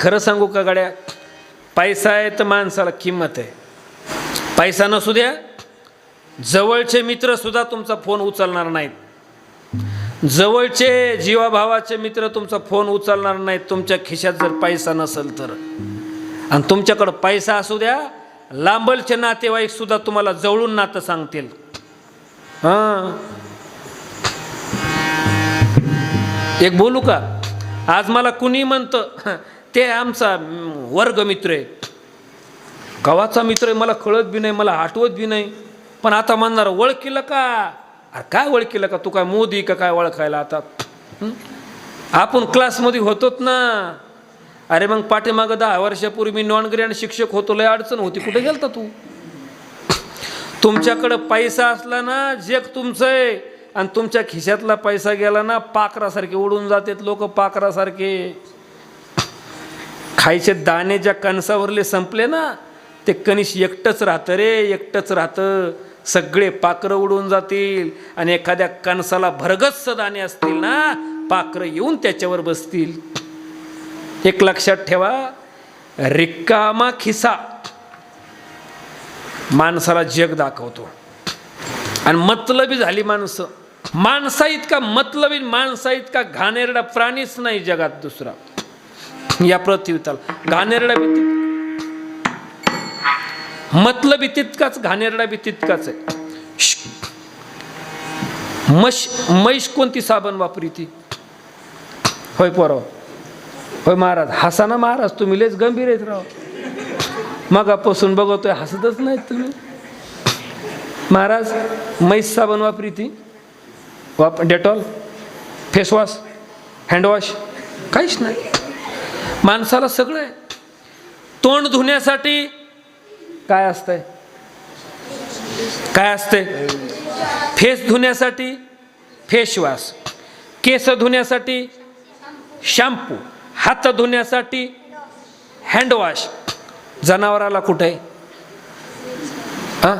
खरं सांगू का गाड्या? पैसा आहे तर माणसाला किंमत आहे. पैसा नसू द्या जवळचे मित्रसुद्धा तुमचा फोन उचलणार नाहीत. जवळचे जीवाभावाचे मित्र तुमचा फोन उचलणार नाहीत तुमच्या खिशात जर पैसा नसेल तर. आणि तुमच्याकडं पैसा असू द्या लांबलचे नातेवाईक सुद्धा तुम्हाला जवळून नातं सांगतील. हां. एक बोलू का? आज मला कुणी म्हणतं ते आमचा वर्ग वर्गमित्र आहे. गावाचा मित्र आहे मला कळत बी नाही मला आठवत बी नाही. पण आता म्हणणार ओळखीलं का? अरे काय ओळखीलं का? तू काय मोदी का काय ओळखायला आता? आपण क्लासमध्ये होतोच ना. अरे मग पाठीमागं दहा वर्षापूर्वी मी नॉन ग्रँड शिक्षक होतो लय अडचण होती. कुठे गेलता तू? तुमच्याकडं पैसा असला ना जग तुमचं आहे. आणि तुमच्या खिशातला पैसा गेला ना पाकरासारखे उडून जातात लोक पाखरासारखे. खायचे दाणे ज्या कणसावरले संपले ना ते कणीस एकटंच राहतं रे एकटंच राहतं. सगळे पाखरं उडून जातील आणि एखाद्या कणसाला भरगस्स दाणे असतील ना पाखरं येऊन त्याच्यावर बसतील. एक लक्षात ठेवा रिकामा खिसा. माणसाला जग दाखवतो. आणि मतलबी झाली माणसं. माणसा इतका मतलबी माणसा इतका घाणेरडा प्राणीच नाही जगात दुसरा. या पृथ्वीतला घाणेरडा बी ति- तितकाच घाणेरडा बी तितकाच आहे. मश मैश कोणती साबण वापरी ती? होय पोराव. होय महाराज हसा ना महाराज तुम्ही लयच गंभीर आहेत राव. मगापासून बघतोय हसतच नाहीत तुम्ही. महाराज मैस साबण वापरी ती. वाप डेटॉल फेसवॉश हँडवॉश काहीच नाही. माणसाला सगळं आहे. तोंड धुण्यासाठी काय असतंय? काय असतंय? फेस धुण्यासाठी फेसवॉश. केस धुण्यासाठी शॅम्पू. हात धुण्यासाठी हँडवॉश. जनावराला कुठे? आहे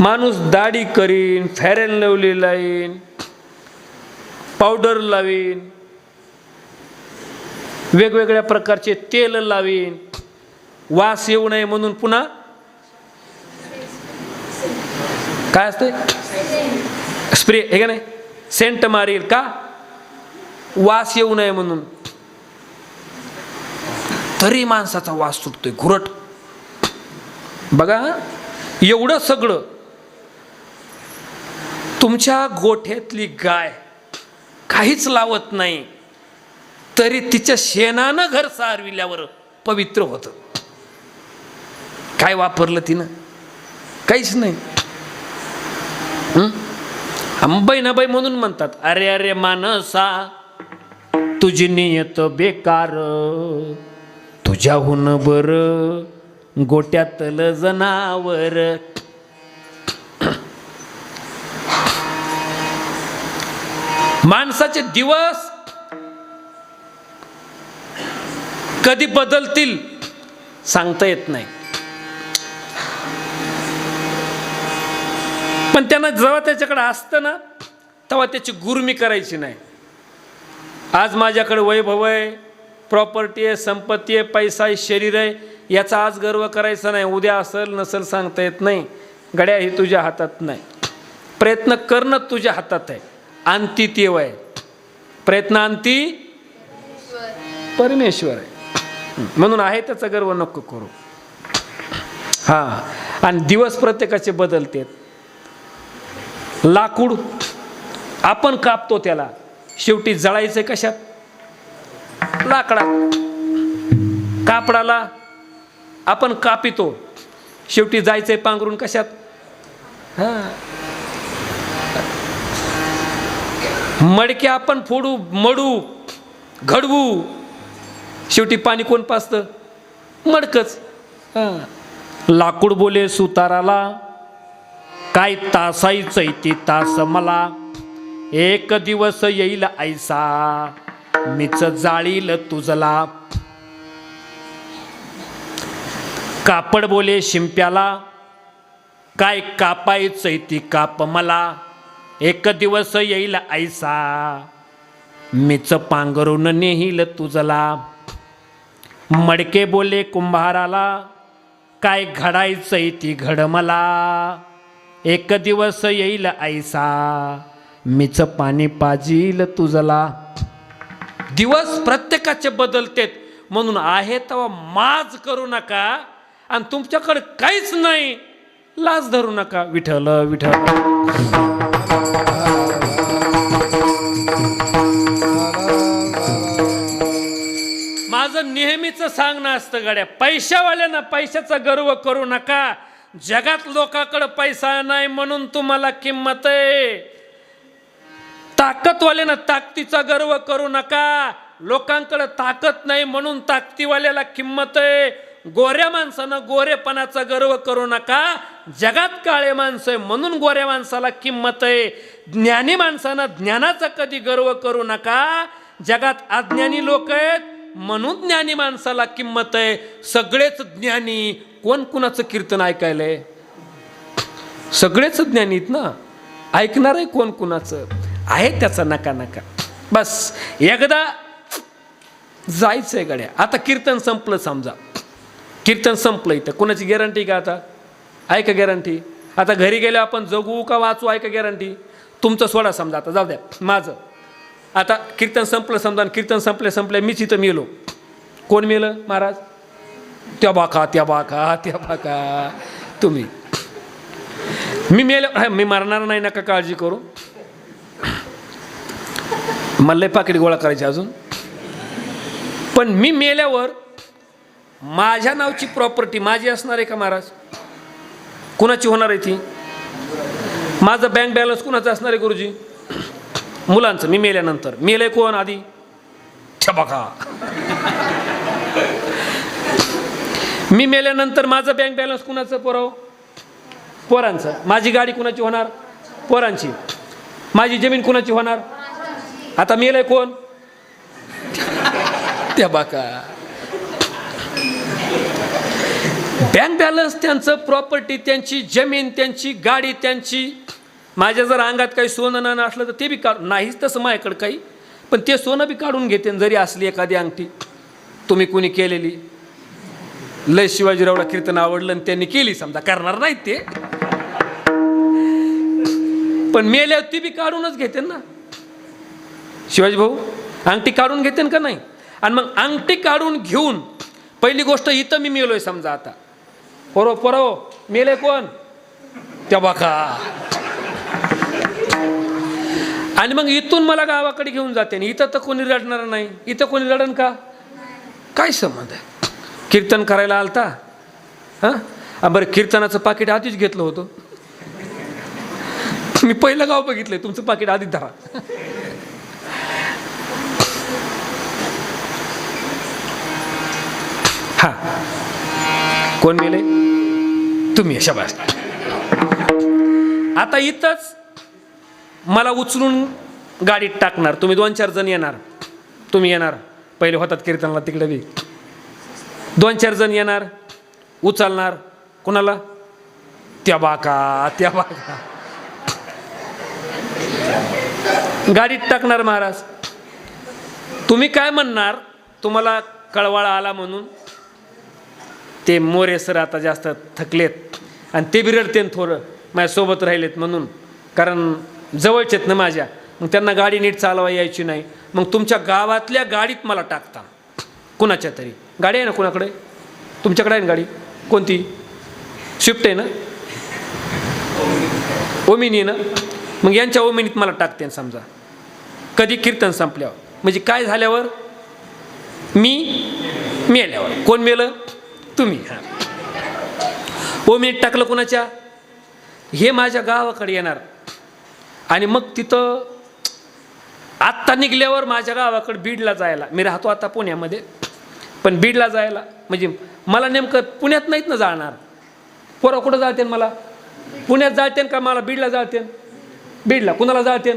माणूस दाढी करीन फॅरेन लवली लाईन पावडर लावीन वेगवेगळ्या प्रकारचे तेल लावीन. वास येऊ नये म्हणून पुन्हा काय असते स्प्रे हे का नाही? सेंट मारील का? वास येऊ नये म्हणून. तरी माणसाचा वास सुटतोय घुरट. बघा एवढं सगळं. तुमच्या गोठ्यातली गाय काहीच लावत नाही. तरी तिच्या शेणानं घर सारविल्यावर पवित्र होतं. काय वापरलं तिनं? काहीच नाही. हं? अंबाई नबाई म्हणून म्हणतात अरे अरे मानसा तुझी नियत बेकार तुझ्याहून बर गोट्यातलं जनावर. माणसाचे दिवस कधी बदलतील सांगता येत नाही. पण त्यांना जेव्हा त्याच्याकडे असतं ना तेव्हा त्याची गुरमी करायची नाही. आज माझ्याकडे वैभव आहे प्रॉपर्टी आहे संपत्ती आहे पैसा आहे शरीर आहे याचा आज गर्व करायचा नाही. उद्या असेल नसेल सांगता येत नाही. गड्या ही तुझ्या हातात नाही. प्रयत्न करणं तुझ्या हातात आहे. अंती तेव आहे. प्रयत्न अंती परमेश्वर आहे. म्हणून आहे त्याचा गर्व नको करू. हां. आणि दिवस प्रत्येकाचे बदलते. लाकूड आपण कापतो त्याला. शेवटी जळायचं कशात? लाकडा. कापडाला आपण कापितो. शेवटी जायचंय पांघरून कशात? हा. मडके आपण फोडू मडू घडवू. शेवटी पाणी कोण पाचतं मडकच. लाकूड बोले सुताराला काय तासायचंय ते तास मला. एक दिवस येईल ऐसा मीच जाळील तुझला. कापड बोले शिंप्याला काय कापायचंय ती काप मला. एक दिवस येईल ऐसा मीच पांघरून नेहील तुझला. मडके बोले कुंभाराला काय घडायचंय ती घड मला? एक दिवस येईल ऐसा मीच पाणी पाजील तुझला. दिवस प्रत्येकाचे बदलतेत म्हणून आहे तेव्हा माज करू नका आणि तुमच्याकडे काहीच नाही. लाज धरू नका विठल विठल नेहमीच सांगणं असतं गाड्या. पैशावाल्यांना पैशाचा गर्व करू नका. जगात लोकाकडं पैसा नाही म्हणून तुम्हाला किंमत आहे. ताकदवाल्यानं ताकदीचा गर्व करू नका. लोकांकडं ताकद नाही म्हणून ताकदीवाल्याला किंमत आहे. गोऱ्या माणसानं गोरेपणाचा गर्व करू नका. जगात काळे माणसं आहे म्हणून गोऱ्या माणसाला किंमत आहे. ज्ञानी माणसानं ज्ञानाचा कधी गर्व करू नका. जगात अज्ञानी लोक आहेत. म्हणून ज्ञानी माणसाला किंमत आहे. सगळेच ज्ञानी कोण कुणाचं कीर्तन ऐकायलंय सगळेच ज्ञानीत ना? ऐकणार आहे कोण कुणाचं? आहे त्याचा नका नका. बस एकदा जायचंय गड्या. आता कीर्तन संपलं समजा. कीर्तन संपलं इथं. कोणाची गॅरंटी का आता? आहे का गॅरंटी आता घरी गेल्यावर आपण जगू का वाचू? आहे का गॅरंटी तुमचं सोडा समजा आता. जाऊ द्या. माझं. आता कीर्तन संपलं समजा आणि कीर्तन संपले संपले मीच इथं मेलो. कोण मेलं महाराज? त्या बाका त्या बाका त्या बाका. तुम्ही. मी मेल मी मरणार नाही नका काळजी करू. मला लय पाकिट गोळा करायची अजून. पण मी मेल्यावर माझ्या नावची प्रॉपर्टी माझी असणार आहे का महाराज? कुणाची होणार आहे ती? माझं बँक बॅलन्स कुणाचं असणार आहे गुरुजी? मुलांचं मी मेल्यानंतर. मेलंय कोण आधी? छे बघा. मी मेल्यानंतर माझं बँक बॅलन्स कुणाचं पोराव? पोरांचं. माझी गाडी कुणाची होणार? पोरांची. माझी जमीन कुणाची होणार? आता मेलंय कोण? त्या बाका. बँक बॅलन्स त्यांचं प्रॉपर्टी त्यांची जमीन त्यांची गाडी त्यांची माझ्या जर अंगात काही सोनं न असलं तर ते बी काढ नाहीच तसं माझ्याकडं काही. पण ते सोनं बी काढून घेते जरी असली एखादी अंगठी. तुम्ही कुणी केलेली. लय शिवाजीरावला कीर्तन आवडलं आणि त्यांनी केली समजा. करणार नाहीत ते. पण मेल्यावर ती बी काढूनच घेते ना. शिवाजी भाऊ अंगठी काढून घेते का नाही? आणि मग अंगठी काढून घेऊन पहिली गोष्ट इथं मी मेलोय समजा आता. परो परो मेले कोण? त्या बाका. आणि मग इथून मला गावाकडे घेऊन जाते आणि इथं तर कोणी रडणार नाही. इथं कोणी रडन का? काय संबंध आहे? कीर्तन करायला आलता. हां? बरं कीर्तनाचं पाकिट आधीच घेतलं होतं. मी पहिलं गाव बघितलंय तुमचं पाकिट आधीच धरा. हा. कोण मेले तुम्ही शबास. आता इथंच मला उचलून गाडीत टाकणार. तुम्ही दोन चार जण येणार. तुम्ही येणार. पहिले होतात कीर्तनाला तिकडे बी. दोन चार जण येणार उचलणार. कुणाला? त्या बाका त्या बाका. गाडीत टाकणार महाराज. तुम्ही काय म्हणणार? तुम्हाला कळवाळा आला म्हणून. ते मोरे सर आता जास्त थकलेत. आणि ते बिरडते थोडं माझ्यासोबत राहिलेत म्हणून. कारण जवळचेत ना माझ्या. मग त्यांना गाडी नीट चालवा यायची नाही. मग तुमच्या गावातल्या गाडीत मला टाकता. कुणाच्या तरी. गाडी आहे ना कुणाकडे? तुमच्याकडे आहे ना गाडी? कोणती? स्विफ्ट आहे ना? ओमिनी ना? मग यांच्या ओमिनीत मला टाकते समजा. कधी कीर्तन संपल्यावर. म्हणजे काय झाल्यावर? मी मेल्यावर. कोण मेलं? तुम्ही. हां. ओमिनीत टाकलं कुणाच्या? हे माझ्या गावाकडे येणार. आणि मग तिथं आत्ता निघल्यावर माझ्या गावाकडं बीडला जायला. मी राहतो आता पुण्यामध्ये. पण बीडला जायला म्हणजे मला नेमकं पुण्यात नाहीत ना जाणार. पोरं कुठं जाळते मला? पुण्यात जाळते का मला बीडला जाळते बीडला. कुणाला जाळते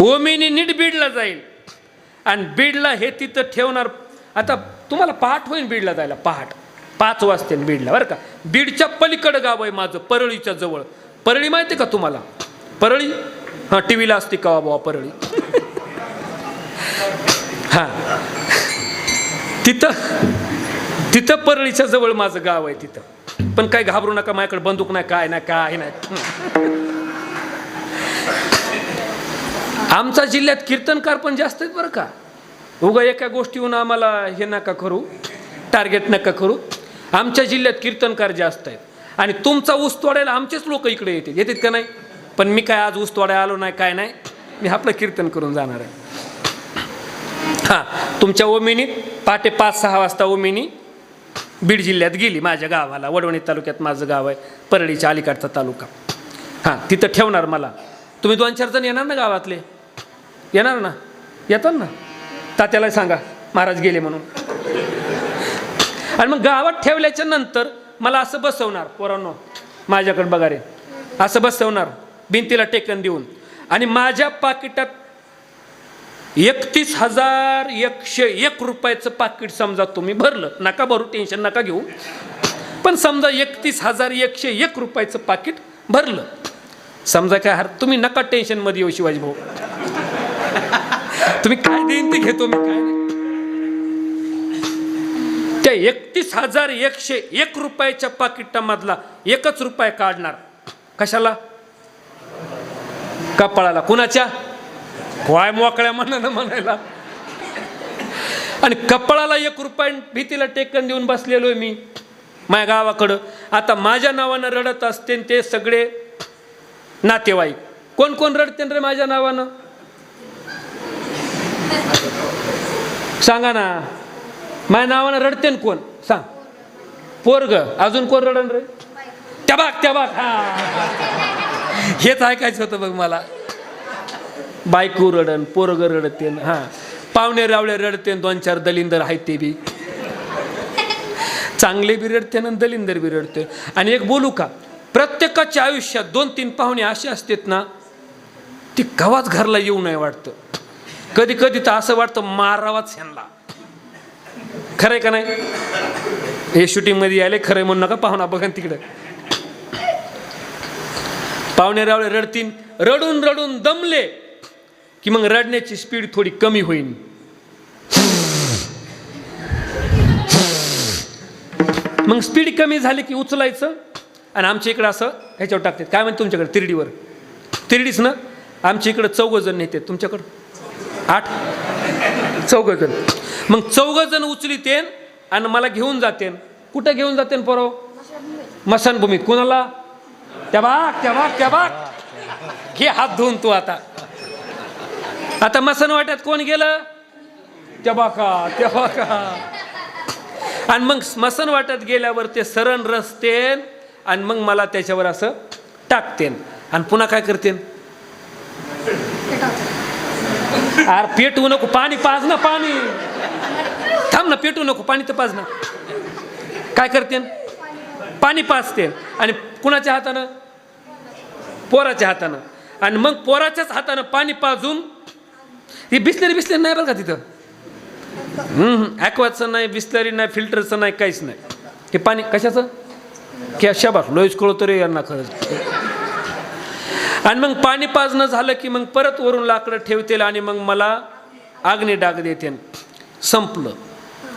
ओमिनी नीट बीडला जाईल. आणि बीडला हे तिथं ठेवणार. आता तुम्हाला पहाट होईल बीडला जायला. पहाट. पाच वाजतील बीडला. बरं का? बीडच्या पलीकडं गाव आहे माझं परळीच्या जवळ. परळी माहिती का तुम्हाला? परळी? हां टी व्हीला असते का बाबा परळी? हा. तिथं तिथं परळीच्या जवळ माझं गाव आहे तिथं. पण काय घाबरू नका माझ्याकडे बंदूक नाही काय नाही काय नाही. आमच्या जिल्ह्यात कीर्तनकार पण जास्त आहेत बरं का? उगा एका गोष्टीहून आम्हाला हे नका करू टार्गेट नका करू. आमच्या जिल्ह्यात कीर्तनकार जास्त आहेत. आणि तुमचा ऊस तोडायला आमचेच लोक इकडे येतील. येतात का नाही? पण मी काय आज ऊस तोडायला आलो नाही काय नाही? मी आपलं कीर्तन करून जाणार आहे. हां तुमच्या ओमिनीत पहाटे पाच सहा वाजता ओमिनी बीड जिल्ह्यात गेली माझ्या गावाला. वडवणी तालुक्यात माझं गाव आहे परळीच्या अलीकडचा तालुका. हां तिथं ठेवणार मला. तुम्ही दोन चार जण येणार ना गावातले? येणार ना? येतात ना? तात्याला सांगा महाराज गेले म्हणून. आणि मग गावात ठेवल्याच्या नंतर मला असं बसवणार पोरांनो माझ्याकडे बघा रे. असं बसवणार भिंतीला टेकन देऊन. आणि माझ्या पाकिटात एकतीस हजार एकशे एक रुपयाचं पाकिट समजा तुम्ही भरलं नका भरू टेन्शन नका घेऊ. पण समजा एकतीस हजार एकशे एक रुपयाचं पाकिट भरलं. समजा काय हर तुम्ही नका टेन्शनमध्ये येऊ शिवाजी भाऊ. तुम्ही काय देईन ते घेतो मी काय त्या एकतीस हजार एकशे एक रुपयाच्या पाकिटामधला एकच रुपये काढणार. कशाला? कपाळाला. कुणाच्या? काय मोकळ्या मनानं म्हणायला. आणि कपाळाला एक रुपये भीतीला टेकन देऊन बसलेलो मी माझ्या गावाकडं. आता माझ्या नावानं रडत असते ते सगळे नातेवाईक. कोण कोण रडते रे माझ्या नावानं? सांगा ना. माझ्या नावानं रडते कोण? सांग. पोरग. अजून कोण रडन रे? त्या बाग त्या बाग. हा. हेच ऐकायचं होतं बघ मला. बायको रडन पोरग रडते हा. पाहुणे रावळे रडते दोन चार दलिंदर आहेत ते बी. चांगले बी रडते आणि दलिंदर बी रडते आणि एक बोलू का? प्रत्येकाच्या आयुष्यात दोन तीन पाहुणे असे असतात ना ती कवाच घरला येऊ नये वाटतं. कधी कधी तर असं वाटतं मारावाच ह्यांना. खरं आहे का नाही? हे शूटिंगमध्ये यायले खरं म्हणू नका पाहुणा बघा तिकडं. पाहुणे रावळे रडतीन रडून रडून दमले की मग रडण्याची स्पीड थोडी कमी होईल मग स्पीड कमी झाली की उचलायचं आणि आमच्या इकडं असं ह्याच्यावर टाकतात. काय म्हणते तुमच्याकडे? तिरडीवर. तिरडीच ना? आमच्या इकडं चौघ जण नेते तुमच्याकडं? आठ? चौघजण. मग चौघ जण उचलीतेन आणि मला घेऊन जातेन. कुठं घेऊन जातेन पोरव मशानभूमीत. कुणाला? त्या बाग त्या बाग त्या बाग घे हात धुवून तू आता. आता मसन वाट्यात कोण गेलं? त्या बाका त्या बाका आणि मग स्मसन वाटत गेल्यावर ते सरण रचतेन आणि मग मला त्याच्यावर असं टाकतेन. आणि पुन्हा काय करतेन? अरे पेटवू नको पाणी पाज ना पाणी. थांब ना पेटवू नको पाणी तर पाज ना. काय करते? पाणी पाजते. आणि कुणाच्या हातानं? पोराच्या हातानं. आणि मग पोराच्याच हातानं पाणी पाजून ही बिसलेरी बिसलेरी नाही बरं का तिथं? ॲक्वाचं नाही बिसलेरी नाही फिल्टरचं नाही काहीच नाही. हे पाणी कशाचं? की शाबास लोईच कळतो रे यांना खरंच. आणि मग पाणी पाजणं झालं की मग परत वरून लाकडं ठेवतील आणि मग मला आग्नी डाग देते संपलं.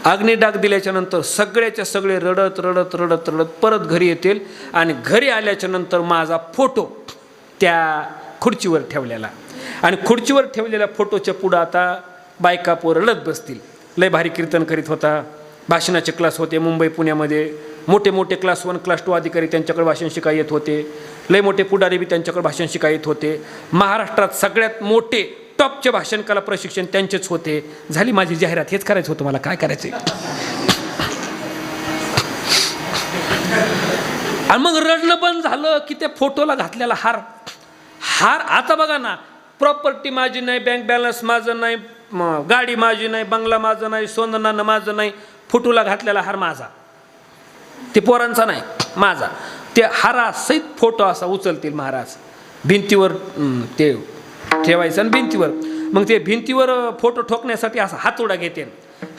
आग्नी डाग दिल्याच्या नंतर सगळ्याच्या सगळे रडत रडत रडत रडत परत घरी येतील आणि घरी आल्याच्यानंतर माझा फोटो त्या खुर्चीवर ठेवलेला. आणि खुर्चीवर ठेवलेल्या फोटोच्या पुढं आता बायका पोरं रडत बसतील. लय भारी कीर्तन करीत होता. भाषणाचे क्लास होते मुंबई पुण्यामध्ये. मोठे मोठे क्लास वन क्लास टू अधिकारी त्यांच्याकडे भाषण शिकाय येत होते. लय मोठे पुढारी बी त्यांच्याकडे भाषण शिकाय येत होते. महाराष्ट्रात सगळ्यात मोठे टॉपचे भाषण कला प्रशिक्षण त्यांचेच होते. झाली माझी जाहिरात हेच करायचं होतं मला. काय करायचं आणि मग रडणं पण झालं की त्या फोटोला घातलेला हार. हार आता बघा ना प्रॉपर्टी माझी नाही बँक बॅलन्स माझं नाही गाडी माझी नाही बंगला माझं नाही सोनं नाणं माझं नाही फोटोला घातलेला हार माझा. ते पोरांचा नाही माझा. ते हारासहित फोटो असा उचलतील महाराज. भिंतीवर ते ठेवायचं आणि भिंतीवर. मग ते भिंतीवर फोटो ठोकण्यासाठी असा हातोडा घेते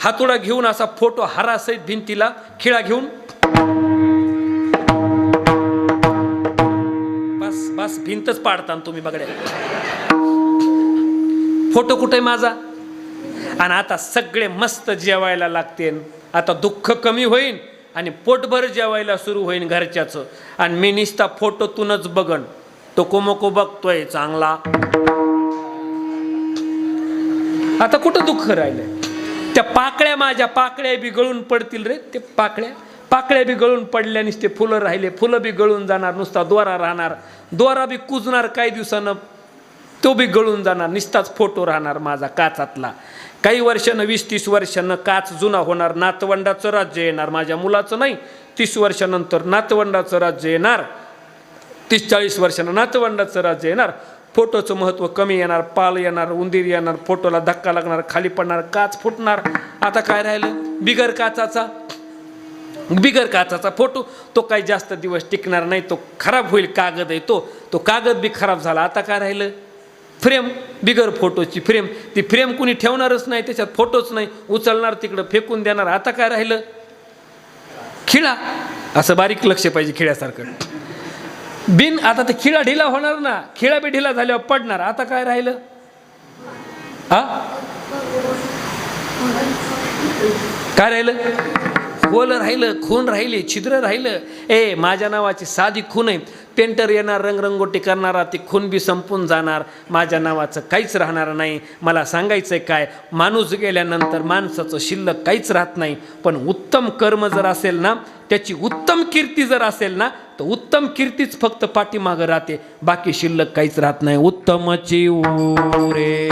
हातोडा घेऊन असा फोटो हारासहित भिंतीला खिळा घेऊन. बस बस भिंतच पाडता तुम्ही बघड्या फोटो कुठे माझा? आणि आता सगळे मस्त जेवायला लागते आता दुःख कमी होईन. आणि पोटभर जेवायला सुरू होईन घरच्याचं. आणि मी निसता फोटोतूनच बघन तो कोमको बघतोय चांगला. आता कुठं दुःख राहिलंय? त्या पाकळ्या माझ्या पाकळ्या बी गळून पडतील रे ते पाकळ्या. पाकळ्या बी गळून पडल्यानेच ते फुलं राहिले. फुलं बी गळून जाणार नुसता दोरा राहणार. दोरा बी कुजणार काही दिवसानं तो बी गळून जाणार. निसताच फोटो राहणार माझा काचातला. काही वर्षानं वीस तीस वर्षानं काच जुना होणार नातवंडाचं राज्य येणार. माझ्या मुलाचं नाही तीस वर्षानंतर नातवंडाचं राज्य येणार. तीस चाळीस वर्षानं नातवंडाचं राज्य येणार. फोटोचं महत्त्व कमी येणार पाल येणार उंदीर येणार फोटोला धक्का लागणार खाली पडणार काच फुटणार. आता काय राहिलं? बिगर काचाचा. बिगर काचाचा फोटो. तो काही जास्त दिवस टिकणार नाही तो खराब होईल कागद आहे तो. तो कागद बी खराब झाला. आता काय राहिलं? फ्रेम बिगर फोटोची फ्रेम ती फ्रेम कुणी ठेवणारच नाही त्याच्यात फोटोच नाही. उचलणार तिकडं फेकून देणार. आता काय राहिलं? खिळा. असं बारीक लक्ष पाहिजे खिळ्यासारखं. बिन आता ते खिळा ढिला होणार ना. खिळा बी ढिला झाल्यावर पडणार. आता काय राहिलं? हा काय राहिलं? गोल राहिलं खून राहिली छिद्र राहिलं. ए माझ्या नावाची साधी खून आहे. पेंटर येणार रंगरंगोटी करणारा ती खून बी संपून जाणार. माझ्या नावाचं काहीच राहणार नाही. मला सांगायचं आहे काय? माणूस गेल्यानंतर माणसाचं शिल्लक काहीच राहत नाही. पण उत्तम कर्म जर असेल ना त्याची उत्तम कीर्ती जर असेल ना तर उत्तम कीर्तीच फक्त पाठीमागं राहते. बाकी शिल्लक काहीच राहत नाही. उत्तमची रे.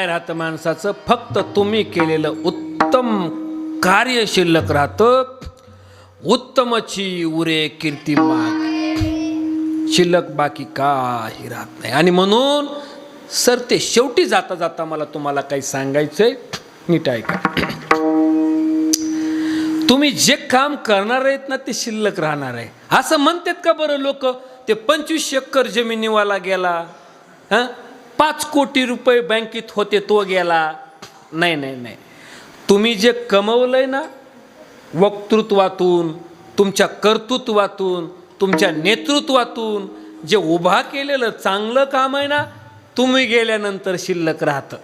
काय राहतं माणसाचं फक्त तुम्ही केलेलं उत्तम कार्य शिल्लक राहतं. उत्तमची उरे कीर्ती माग. शिल्लक बाकी काही राहत नाही. आणि म्हणून सर ते शेवटी जाता जाता मला तुम्हाला काही सांगायचंय नीट ऐका. तुम्ही जे काम करणार आहेत ना ते शिल्लक राहणार आहे. असं म्हणतात का बरं लोक? ते पंचवीस एकर जमिनीवाला गेला हां? पाच कोटी रुपये बँकेत होते तो गेला. नाही नाही नाही. तुम्ही जे कमवलंय ना वक्तृत्वातून तुमच्या कर्तृत्वातून तुमच्या नेतृत्वातून जे उभा केलेलं चांगलं काम आहे ना तुम्ही गेल्यानंतर शिल्लक राहतं.